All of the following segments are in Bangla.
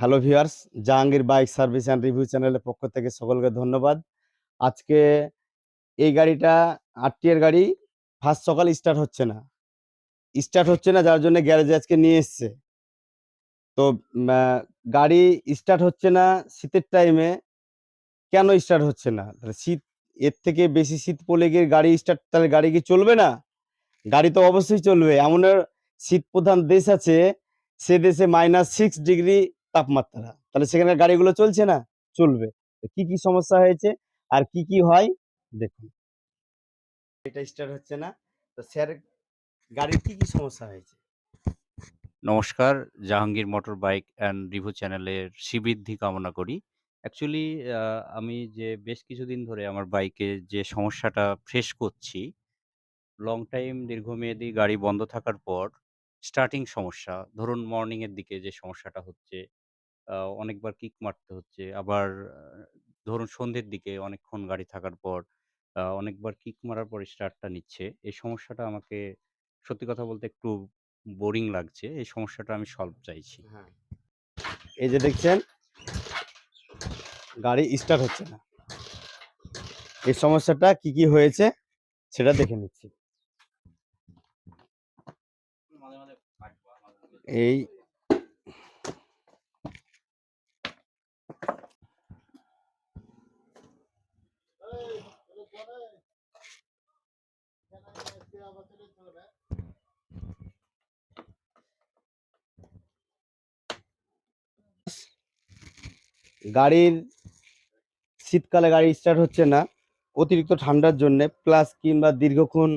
Hello viewers Jahangir bike service and review চ্যানেলের পক্ষ থেকে সকলকে ধন্যবাদ। আজকে এই গাড়িটা আটটি এর গাড়ি ফার্স্ট সকাল স্টার্ট হচ্ছে না। স্টার্ট হচ্ছে না, যার জন্য গ্যারেজে আজকে নিয়ে এসছে। তো গাড়ি স্টার্ট হচ্ছে না শীতের টাইমে কেন স্টার্ট হচ্ছে না? তাহলে শীত, এর থেকে বেশি শীত পড়লে গিয়ে গাড়ি স্টার্ট তাহলে গাড়ি কি চলবে না? গাড়ি তো অবশ্যই চলবে। এমন শীত প্রধান দেশ আছে, সে দেশে মাইনাস সিক্স ডিগ্রি তাপমাত্রা তাহলে সেখানে গাড়িগুলো চলছে না? চলবে। কি কি সমস্যা হয়েছে? আর কি কি হয়? দেখুন। এটা স্টার্ট হচ্ছে না। তো স্যার, গাড়ির কি কি সমস্যা হয়েছে? নমস্কার, Jahangir motor bike and review চ্যানেলের শ্রীবৃদ্ধি কামনা করি। অ্যাকচুয়ালি আমি যে বেশ কিছুদিন ধরে আমার বাইকে যে সমস্যাটা ফেস করছি লং টাইম দীর্ঘমেয়াদী গাড়ি বন্ধ থাকার পর স্টার্টিং সমস্যা। ধরুন মর্নিংয়ের দিকে যে সমস্যাটা হচ্ছে অনেকবার কিক মারতে হচ্ছে। আবার ধরুন সন্ধ্যের দিকে অনেকক্ষণ গাড়ি থাকার পর অনেকবার কিক মারার পর স্টার্টটা নিচ্ছে। এই সমস্যাটা আমাকে সত্যি কথা বলতে একটু বোরিং লাগছে। এই সমস্যাটা আমি সলভ চাইছি। হ্যাঁ। এই যে দেখছেন, গাড়ি স্টার্ট হচ্ছে না। এই সমস্যাটা কি কি হয়েছে সেটা দেখে নিচ্ছি। এই গাড়ির শীতকালে গাড়ি স্টার্ট হচ্ছে না। অতিরিক্ত ঠান্ডার জন্য প্লাস কিংবা দীর্ঘক্ষণ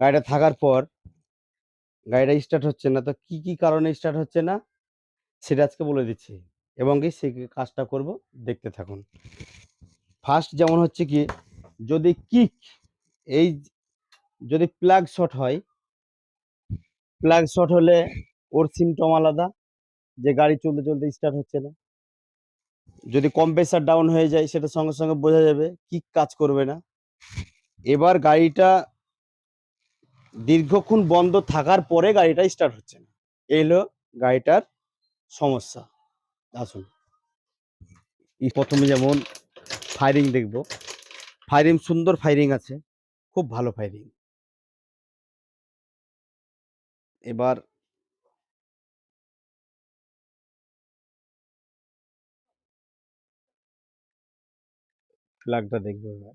গাড়িটা থাকার পর গাড়িটা স্টার্ট হচ্ছে না। তো কি কি কারণে স্টার্ট হচ্ছে না? সেটা আজকে বলে দিচ্ছি এবং কি সেই কাজটা করব। দেখতে থাকুন। ফার্স্ট যেমন হচ্ছে কি, যদি কিক এই যদি প্লাগ শর্ট হয় প্লাগ শর্ট হলে ওর সিমটম আলাদা, যে গাড়ি চলতে চলতে স্টার্ট হচ্ছে না। যদি কম্প্রেসার ডাউন হয়ে যায়, সেটা সঙ্গে সঙ্গে বোঝা যাবে কিক কাজ করবে না। এবার গাড়িটা দীর্ঘক্ষণ বন্ধ থাকার পরে গাড়িটা স্টার্ট হচ্ছে না। এই হলো গাড়িটার সমস্যা। আসুন। প্রথমে যেমন ফায়ারিং দেখব। ফায়ারিং সুন্দর ফায়ারিং আছে। খুব ভালো ফায়ারিং এবার প্লাগটা দেখব এবার।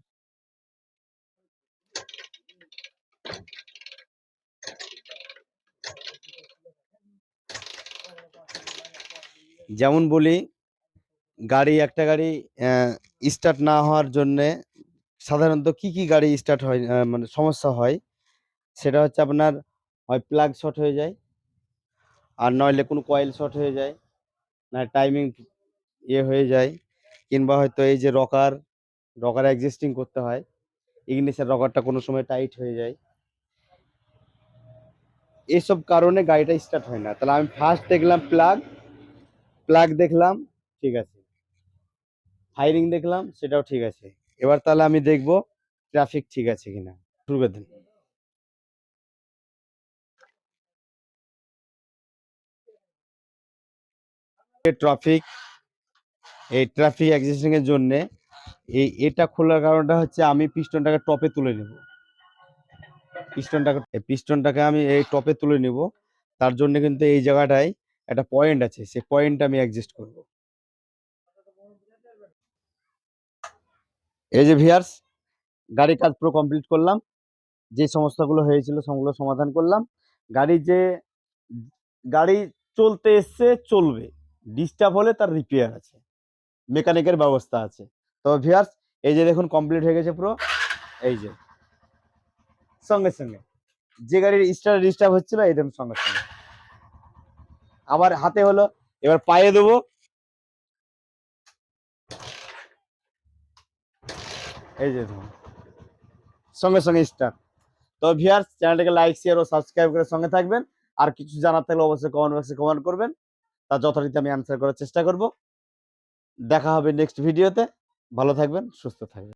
যেমন বলি, গাড়ি, একটা গাড়ি স্টার্ট না হওয়ার জন্যে সাধারণত কি কি গাড়ি স্টার্ট হয় মানে সমস্যা হয়, সেটা হচ্ছে আপনার হয় প্লাগ শর্ট হয়ে যায়, আর নইলে কোনো কয়েল শর্ট হয়ে যায়, না টাইমিং ইয়ে হয়ে যায়, কিংবা হয়তো এই যে রকার রকার এক্সিস্টিং করতে হয় ইগনিসের রকারটা কোনো সময় টাইট হয়ে যায়। এসব কারণে গাড়িটা স্টার্ট হয় না। তাহলে আমি ফার্স্ট দেখলাম প্লাগ প্লাগ দেখলাম ঠিক আছে। ফায়ারিং দেখলাম সেটাও ঠিক আছে। এবার তাহলে আমি দেখব ট্রাফিক ঠিক আছে কিনা। শুরু করে দিন। ট্রাফিক এই ট্রাফিক এক্সিস্টিং এর জন্য এই এটা খোলার কারণটা হচ্ছে আমি পিস্টনটাকে টপে তুলে নেব। পিস্টনটাকে পিস্টনটাকে আমি এই টপে তুলে নেব। তার জন্য কিন্তু এই জায়গাটায় একটা পয়েন্ট আছে, সেই পয়েন্টটা আমি অ্যাডজাস্ট করব। এই যে ভিয়ার্স গাড়ির কাজ পুরো কমপ্লিট করলাম। যে সমস্যাগুলো হয়েছিল সবগুলো সমাধান করলাম। গাড়ি যে, গাড়ি চলতে এসছে, চলবে। ডিস্টার্ব হলে তার রিপেয়ার আছে। মেকানিকের ব্যবস্থা আছে। তবে ভিয়ার্স এই যে দেখুন কমপ্লিট হয়ে গেছে পুরো। এই যে, সঙ্গে সঙ্গে। যে গাড়ির স্টার ডিস্টার্ব হচ্ছিল, এই দেখুন, সঙ্গে সঙ্গে। আবার হাতে হলো, এবার পায়ে দেবো। এই যে সঙ্গে সঙ্গে স্টার তো ভিউয়ার্স চ্যানেলটাকে লাইক শেয়ার ও সাবস্ক্রাইব করে সঙ্গে থাকবেন। আর কিছু জানার থাকলে অবশ্যই কমেন্ট বক্সে কমেন্ট করবেন। তা যথারীতি আমি অ্যান্সার করার চেষ্টা করব। দেখা হবে নেক্সট ভিডিওতে ভালো থাকবেন, সুস্থ থাকবেন।